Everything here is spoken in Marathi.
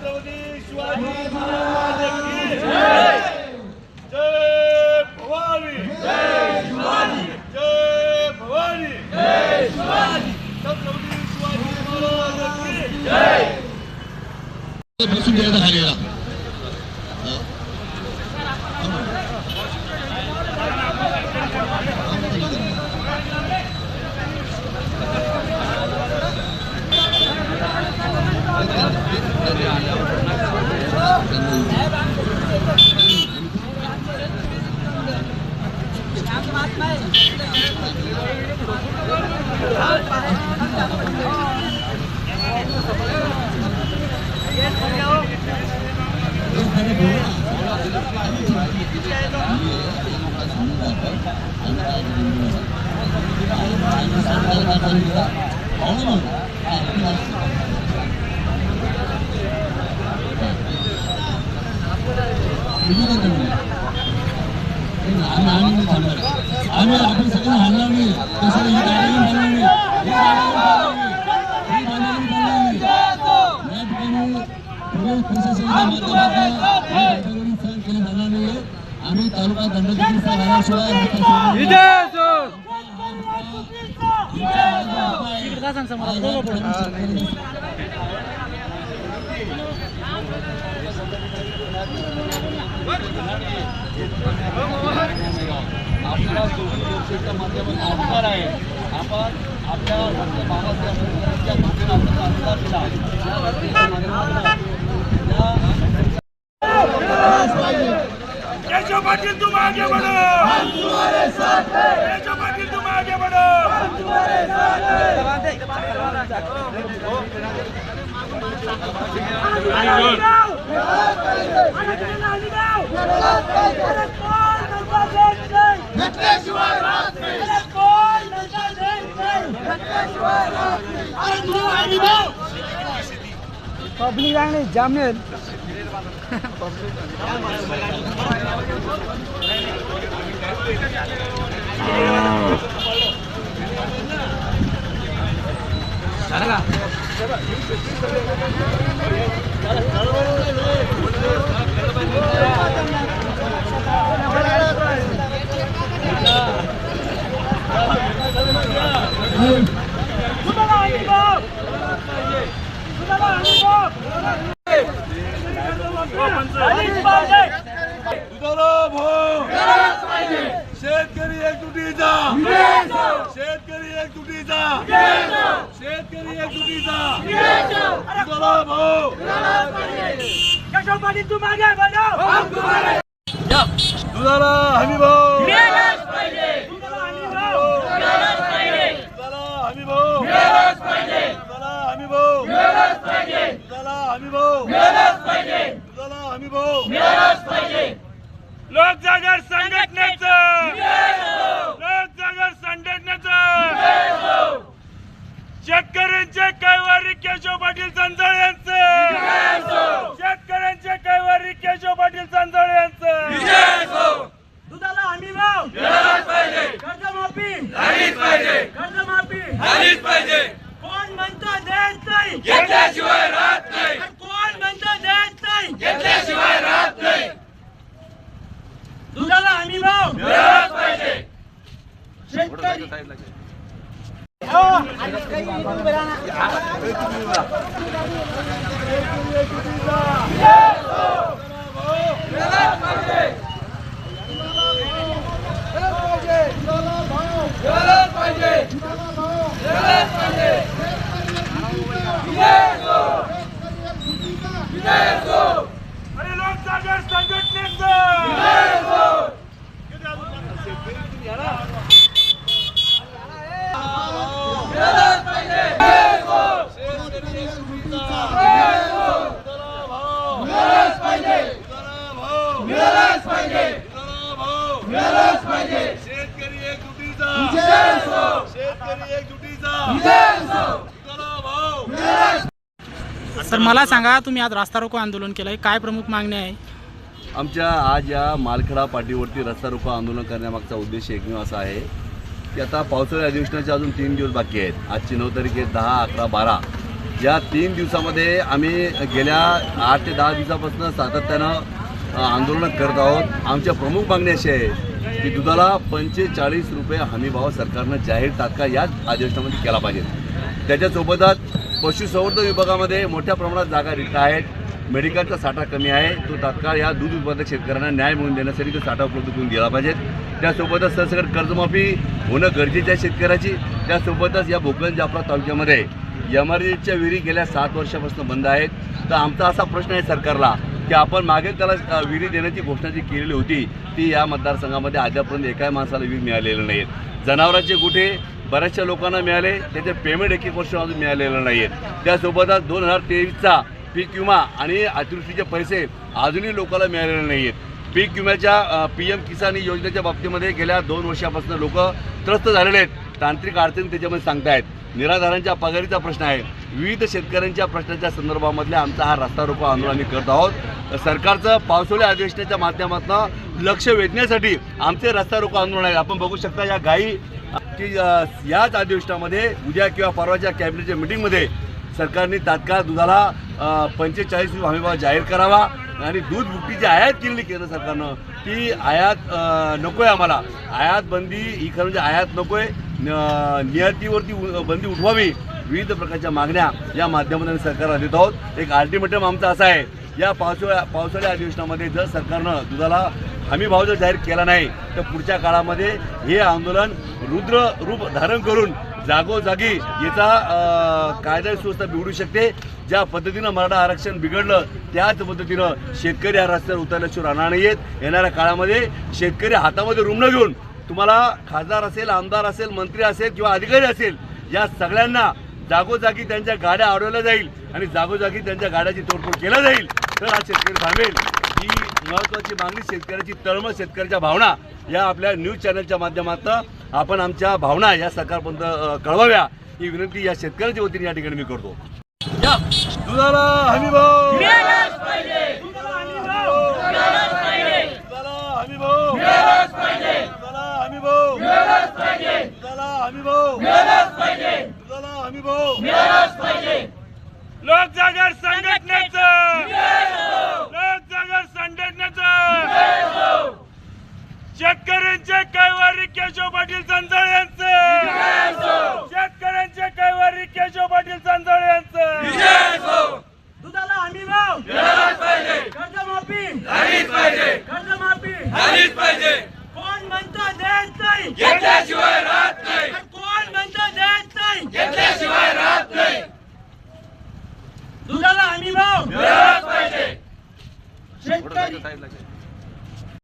शिवाजी महाराज की जय जय भवानी जय शिवाजी जय भवानी जय शिवाजी छत्रपती शिवाजी महाराज आम्ही आपण सगळं हलणार नाही तसं ही गाडी हलणार नाही ही गाडी हलणार नाही. ही गाडी नाही. आम्ही तालुका दंडपती राहिल्याशिवाय आपल्याला या घटनेच्या माध्यमातून या केशव पाटील तुम आगे बढ़ो हम तुम्हारे साथ पाटील पब्लिक आणि जामेल एकजुटीचा शेतकरी एकजुटीचा दुधाला भाऊ. दुधाला हमी भाऊ दुधाला हमी भाऊ दुधाला हमी भाऊ दुधाला हमी भाऊ दुधाला हमी भाऊ दुधाला हमी भाऊ लोक जागर संघटनेचं लोक जागर संघटनेचं शेतकऱ्यांचे कैवारी केशव पाटील चंदळ यांचं शेतकऱ्यांचे कैवारी केशव पाटील चंदळ यांचं दुधाला हमी भाव कर्जमाफी. कर्जमाफी कोण म्हणतं देत नाही? घेतल्याशिवाय राहत नाही. कोण म्हणतं देत नाही? घेतल्याशिवाय राहत नाही. दुधाला हमी भाव. मिळालाच पाहिजे. शेतकरी. हो, 파이팅! सर मला सांगा तुम्ही आज रास्ता रोको आंदोलन केलंय. काय प्रमुख मागणी आहे? आमच्या आज या मालखेडा पाटीवरती रस्ता रोको आंदोलन करण्यामागचा उद्देश एकमेव असा आहे की आता पावसाळी अधिवेशनाचे अजून तीन दिवस बाकी आहेत. आजची नऊ तारीख आहे दहा अकरा बारा. या तीन दिवसामध्ये आम्ही गेल्या आठ ते दहा दिवसापासून सातत्यानं आंदोलन करत आहोत. आमच्या प्रमुख मागणी अशी आहे की दुधाला पंचेचाळीस रुपये हमीभाव सरकारनं जाहीर तात्काळ याच अधिवेशनामध्ये केला पाहिजे. त्याच्यासोबतच पशुसंवर्धन विभागामध्ये मोठ्या प्रमाणात जागा रिक्त आहेत. मेडिकलचा साठा कमी आहे. तो तात्काळ या दूध उत्पादक शेतकऱ्यांना न्याय मिळवून देण्यासाठी तो साठा उपलब्ध करून दिला पाहिजे. त्यासोबतच सरसकट कर्जमाफी होणं गरजेचं आहे शेतकऱ्याची. त्यासोबतच या भोकरदन जाफरा तालुक्यामध्ये एम आर च्या विहिरी गेल्या सात वर्षापासून बंद आहेत. तर आमचा असा प्रश्न आहे सरकारला की आपण मागे त्याला विहिरी देण्याची घोषणा जी केलेली होती ती या मतदारसंघामध्ये अद्यापर्यंत एकाही माणसाला विहीर मिळालेलं नाही जनावरांचे गुठे बऱ्याचशा लोकांना मिळाले त्याचे पेमेंट एक एक वर्ष अजून मिळालेलं नाही आहेत त्यासोबतच दोन हजार तेवीसचा पीक विमा आणि अतिवृष्टीचे पैसे अजूनही लोकांना मिळालेले नाही आहेत पीक विम्याच्या पी एम किसान योजनेच्या बाबतीमध्ये गेल्या दोन वर्षापासून लोक त्रस्त झालेले आहेत. तांत्रिक अडचणी त्याच्यामध्ये सांगतायत. निराधारांच्या पगारीचा प्रश्न आहे. विविध शेतकऱ्यांच्या प्रश्नाच्या संदर्भामधल्या आमचा हा रस्ता रोको आंदोलन आम्ही करत आहोत. सरकारचं पावसाळी अधिवेशनाच्या माध्यमातून लक्ष वेधण्यासाठी आमचे रस्ता रोको आंदोलन आहे. आपण बघू शकता या गायी की याच अधिवेशनामध्ये उद्या किंवा परवाच्या कॅबिनेटच्या मिटिंगमध्ये सरकारने तात्काळ दुधाला पंचेचाळीस हमीभाव जाहीर करावा आणि दूध बुकटी जी आयात केलेली केंद्र सरकारनं ती आयात नको आहे आम्हाला. आयात बंदी ही खरं म्हणजे आयात नको आहे नियतीवरती उ- बंदी उठवावी. विविध प्रकारच्या मागण्या या माध्यमातून सरकारला देत आहोत. एक अल्टिमेटम आमचा असा आहे या पावसाळ्या पावसाळ्या अधिवेशनामध्ये जर सरकारनं दुधाला हमी भाव जर जाहीर केला नाही तर पुढच्या काळामध्ये हे आंदोलन रुद्र रूप धारण करून जागोजागी याचा कायदा सुव्यवस्था बिघडू शकते. ज्या पद्धतीनं मराठा आरक्षण बिघडलं त्याच पद्धतीनं शेतकरी हा रस्त्यावर उतरल्याशिवाय राहणार नाही आहेत येणाऱ्या काळामध्ये शेतकरी हातामध्ये रुग्ण घेऊन तुम्हाला खासदार असेल आमदार असेल मंत्री असेल किंवा अधिकारी असेल या सगळ्यांना जागोजागी त्यांच्या गाड्या अडवल्या जाईल आणि जागोजागी त्यांच्या गाड्याची तोडफोड केल्या जाईल. तर हा शेतकरी थांबेल ही महत्त्वाची मागणी शेतकऱ्याची तळमळ शेतकऱ्याच्या भावना या आपल्या न्यूज चॅनलच्या माध्यमातून आपण आमच्या भावना या सरकारपर्यंत कळवाव्या. ही विनंती या शेतकऱ्याच्या वतीने या ठिकाणी मी करतो. या. दुधाला हमी भाऊ दुधाला हमी भाव दुधाला हमी भाव दुधाला हमी भाव दुधाला हमी भाव लोक जागर संघटनेचं लोक जागर संघटनेचं शेतकऱ्यांचे कैवारी केशव पाटील संजळ यांचं. शेतकऱ्यांचे कैवारी केशव पाटील संजळ यांचं. दुधाला हमी भाव. कर्जमाफी. कर्जमाफी. कोण म्हणतं देत नाही? घेतल्याशिवाय राहत नाही. कोण म्हणतं देत नाही? घेतल्याशिवाय राहत नाही. दुधाला हमी भाव. पाहिजे. शेतकरी